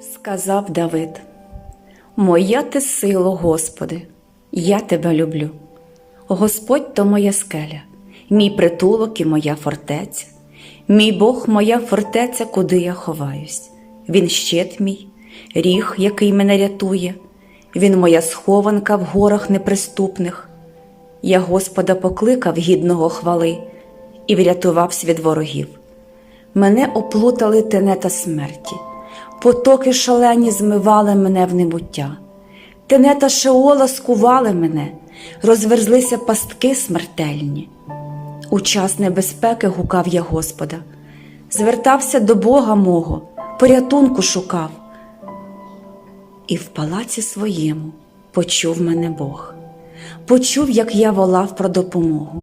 Сказав Давид: Моя ти сило, Господи, я тебе люблю. Господь то моя скеля, мій притулок і моя фортеця, мій Бог, моя фортеця, куди я ховаюсь. Він щит мій, ріг, який мене рятує, він моя схованка в горах неприступних. Я Господа покликав гідного хвали і врятувався від ворогів. Мене оплутали тенета смерті, потоки шалені змивали мене в небуття. Тенета Шеола скували мене, розверзлися пастки смертельні. У час небезпеки гукав я Господа, звертався до Бога мого, порятунку шукав. І в палаці своєму почув мене Бог, почув, як я волав про допомогу.